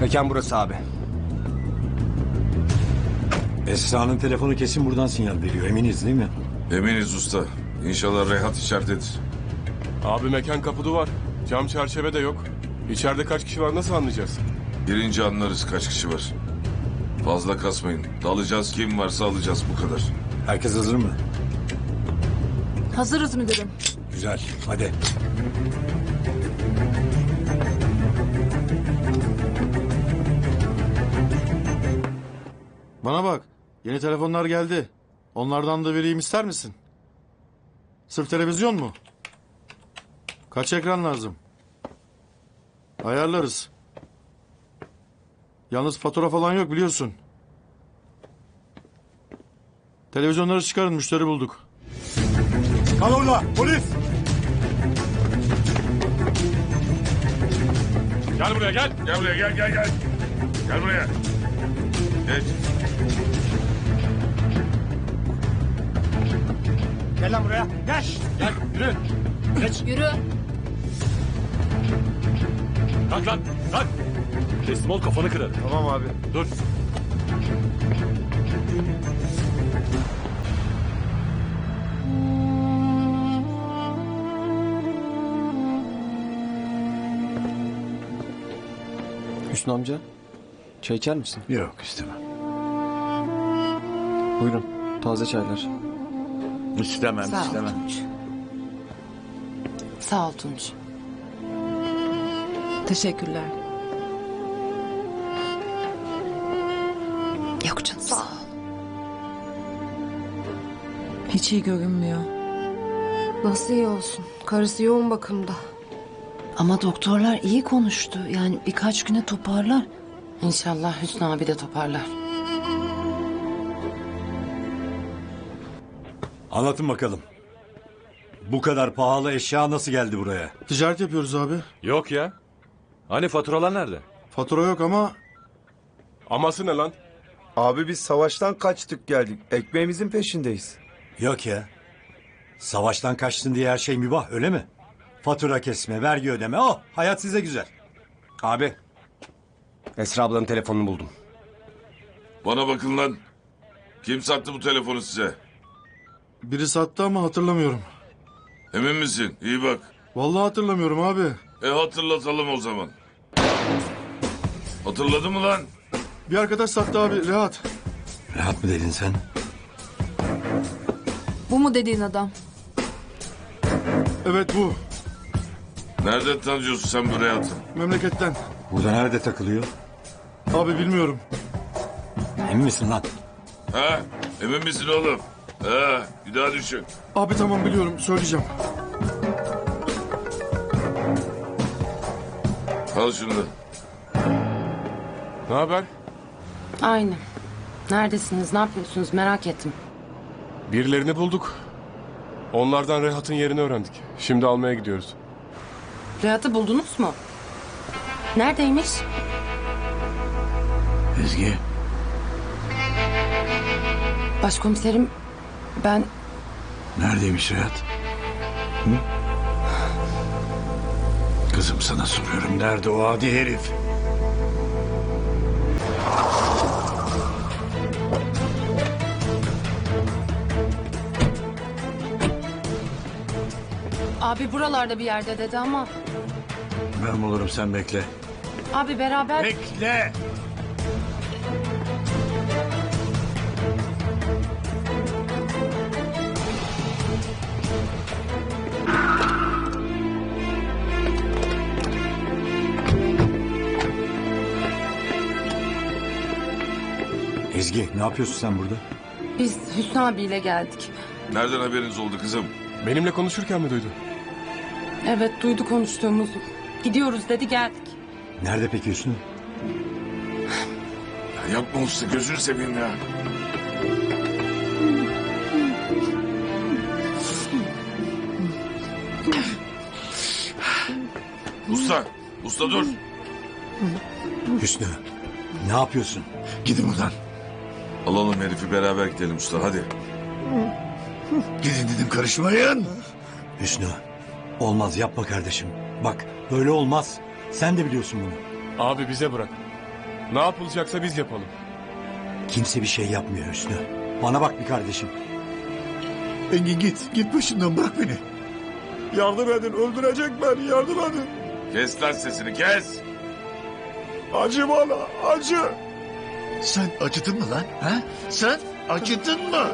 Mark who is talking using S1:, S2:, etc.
S1: Mekan burası abi.
S2: Esra'nın telefonu kesin buradan sinyal veriyor. Eminiz değil mi?
S3: Eminiz usta. İnşallah Rehat içeridedir.
S4: Abi mekan kapı duvar. Cam çerçeve de yok. İçeride kaç kişi var nasıl anlayacağız?
S3: Girince anlarız kaç kişi var. Fazla kasmayın. Dalacağız kim varsa alacağız bu kadar.
S2: Herkes hazır mı?
S5: Hazırız müdürüm.
S2: Güzel. Hadi.
S6: Bana bak. Yeni telefonlar geldi. Onlardan da vereyim ister misin? Sırf televizyon mu? Kaç ekran lazım? Ayarlarız. Yalnız fatura falan yok biliyorsun. Televizyonları çıkarın müşteri bulduk.
S2: Kal orada polis.
S4: Gel buraya gel.
S3: Gel buraya gel gel gel. Gel buraya. Geç.
S1: Gel lan buraya. Gel. Gel yürü. Geç.
S5: Yürü.
S4: Kalk lan. Kalk. Teslim ol kafanı kırarım.
S1: Tamam abi.
S4: Dur.
S1: Hüsnü amca. Çay içer misin?
S2: Yok istemem.
S1: Buyurun. Taze çaylar.
S2: İstemem
S7: Sağ ol
S2: istemem.
S7: Tunç. Sağ ol Tunç.
S5: Teşekkürler.
S7: Yok canım sağ ol.
S5: Hiç iyi görünmüyor.
S8: Nasıl iyi olsun? Karısı yoğun bakımda.
S7: Ama doktorlar iyi konuştu. Yani birkaç güne toparlar. İnşallah Hüsnü abi de toparlar.
S2: Anlatın bakalım. Bu kadar pahalı eşya nasıl geldi buraya?
S6: Ticaret yapıyoruz abi.
S4: Yok ya. Hani faturalar nerede?
S6: Fatura yok ama
S4: Aması ne lan?
S1: Abi biz savaştan kaçtık geldik. Ekmeğimizin peşindeyiz.
S2: Yok ya. Savaştan kaçtın diye her şey mübah öyle mi? Fatura kesme, vergi ödeme. Oh hayat size güzel.
S1: Abi. Esra ablanın telefonunu buldum.
S3: Bana bakın lan. Kim sattı bu telefonu size?
S6: biri sattı ama hatırlamıyorum.
S3: Emin misin? İyi bak.
S6: Vallahi hatırlamıyorum abi.
S3: E hatırlatalım o zaman. Hatırladın mı lan?
S6: Bir arkadaş sattı abi rahat.
S2: Rahat mı dedin sen?
S5: Bu mu dediğin adam?
S6: Evet bu.
S3: Nereden tanıyorsun sen bu Rehat'ı?
S6: Memleketten.
S2: Burada nerede takılıyor?
S6: Abi bilmiyorum.
S2: Emin misin lan?
S3: Ha? Emin misin oğlum? Ha? Bir daha düşün.
S6: Abi tamam biliyorum söyleyeceğim.
S3: Al şunu da.
S4: Ne haber?
S7: Aynı. Neredesiniz? Ne yapıyorsunuz? Merak ettim.
S4: Birilerini bulduk. Onlardan Rehat'ın yerini öğrendik. Şimdi almaya gidiyoruz.
S7: Rehat'ı buldunuz mu? Neredeymiş?
S2: Ezgi.
S7: Başkomiserim ben
S2: Neredeymiş Rehat? Hı? Kızım sana soruyorum. Nerede o adi herif?
S7: abi buralarda bir yerde dedi ama
S2: Ben bulurum sen bekle.
S7: abi beraber
S2: Bekle. Ezgi ne yapıyorsun sen burada?
S7: biz Hüsnü abiyle geldik.
S3: Nereden haberiniz oldu kızım?
S4: Benimle konuşurken mi duydun?
S7: Evet duydu konuştuğumuzu. Gidiyoruz dedi geldik.
S2: Nerede peki Hüsnü?
S3: Ya yapma usta gözünü seveyim ya. Usta, usta dur.
S2: Hüsnü ne yapıyorsun?
S3: Gidin buradan. Alalım herifi beraber gidelim usta hadi.
S2: Gidin dedim karışmayın. Hüsnü olmaz yapma kardeşim. Bak böyle olmaz. Sen de biliyorsun bunu.
S4: Abi bize bırak. Ne yapılacaksa biz yapalım.
S2: Kimse bir şey yapmıyor Hüsnü. Bana bak bir kardeşim.
S9: Engin git. Git başından bırak beni. Yardım edin. Öldürecek beni. Yardım edin.
S3: Kes lan sesini kes.
S9: Acı bana. Acı. Sen acıdın mı lan? Ha? Sen acıdın mı?